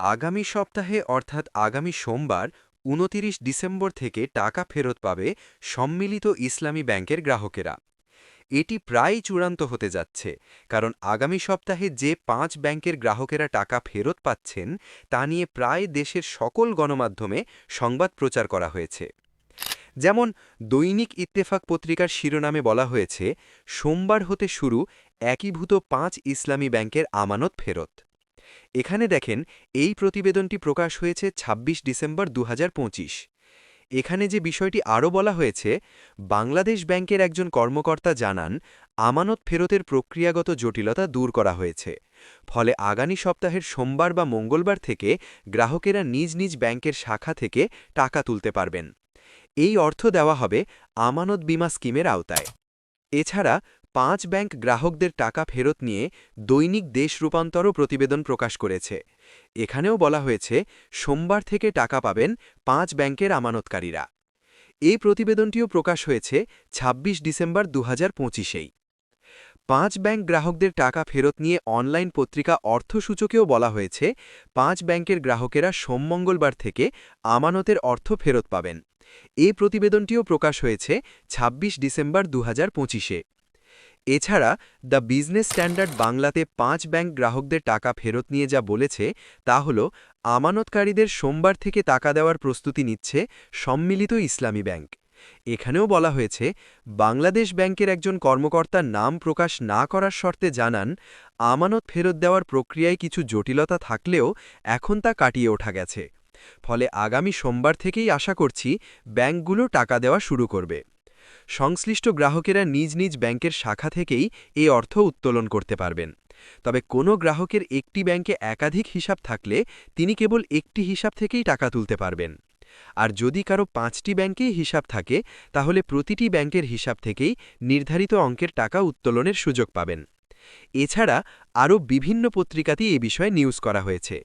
আগামী সপ্তাহে অর্থাৎ আগামী সোমবার, উনতিরিশ ডিসেম্বর থেকে টাকা ফেরত পাবে সম্মিলিত ইসলামী ব্যাংকের গ্রাহকেরা। এটি প্রায় চূড়ান্ত হতে যাচ্ছে, কারণ আগামী সপ্তাহে যে পাঁচ ব্যাংকের গ্রাহকেরা টাকা ফেরত পাচ্ছেন, তা নিয়ে প্রায় দেশের সকল গণমাধ্যমে সংবাদ প্রচার করা হয়েছে। যেমন দৈনিক ইত্তেফাক পত্রিকার শিরোনামে বলা হয়েছে, সোমবার হতে শুরু একীভূত পাঁচ ইসলামী ব্যাংকের আমানত ফেরত। এখানে দেখেন, এই প্রতিবেদনটি প্রকাশ হয়েছে ২৬ ডিসেম্বর দু হাজার পঁচিশ। এখানে যে বিষয়টি আরও বলা হয়েছে, বাংলাদেশ ব্যাংকের একজন কর্মকর্তা জানান, আমানত ফেরতের প্রক্রিয়াগত জটিলতা দূর করা হয়েছে। ফলে আগামী সপ্তাহের সোমবার বা মঙ্গলবার থেকে গ্রাহকেরা নিজ নিজ ব্যাংকের শাখা থেকে টাকা তুলতে পারবেন। এই অর্থ দেওয়া হবে আমানত বিমা স্কিমের আওতায়। এছাড়া পাঁচ ব্যাংক গ্রাহকদের টাকা ফেরত নিয়ে দৈনিক দেশ রূপান্তরও প্রতিবেদন প্রকাশ করেছে। এখানেও বলা হয়েছে, সোমবার থেকে টাকা পাবেন পাঁচ ব্যাংকের আমানতকারীরা। এই প্রতিবেদনটিও প্রকাশ হয়েছে ২৬ ডিসেম্বর দু হাজার পঁচিশেই। পাঁচ ব্যাংক গ্রাহকদের টাকা ফেরত নিয়ে অনলাইন পত্রিকা অর্থসূচকেও বলা হয়েছে, পাঁচ ব্যাংকের গ্রাহকেরা সোম মঙ্গলবার থেকে আমানতের অর্থ ফেরত পাবেন। এই প্রতিবেদনটিও প্রকাশ হয়েছে ২৬ ডিসেম্বর দু হাজার পঁচিশে। এছাড়া, দ্য বিজনেস স্ট্যান্ডার্ড বাংলাতে পাঁচ ব্যাংক গ্রাহকদের টাকা ফেরত নিয়ে যা বলেছে, তা হল, আমানতকারীদের সোমবার থেকে টাকা দেওয়ার প্রস্তুতি নিচ্ছে সম্মিলিত ইসলামী ব্যাংক। এখানেও বলা হয়েছে, বাংলাদেশ ব্যাংকের একজন কর্মকর্তার নাম প্রকাশ না করার শর্তে জানান, আমানত ফেরত দেওয়ার প্রক্রিয়ায় কিছু জটিলতা থাকলেও এখন তা কাটিয়ে ওঠা গেছে। ফলে আগামী সোমবার থেকেই আশা করছি, ব্যাংকগুলো টাকা দেওয়া শুরু করবে। সংশ্লিষ্ট গ্রাহকেরা নিজ নিজ ব্যাংকের শাখা থেকেই এই অর্থ উত্তোলন করতে পারবেন। তবে কোনো গ্রাহকের একটি ব্যাংকে একাধিক হিসাব থাকলে তিনি কেবল একটি হিসাব থেকেই টাকা তুলতে পারবেন। আর যদি কারও পাঁচটি ব্যাংকেই হিসাব থাকে, তাহলে প্রতিটি ব্যাংকের হিসাব থেকেই নির্ধারিত অঙ্কের টাকা উত্তোলনের সুযোগ পাবেন। এছাড়া আরও বিভিন্ন পত্রিকাতেই এ বিষয়ে নিউজ করা হয়েছে।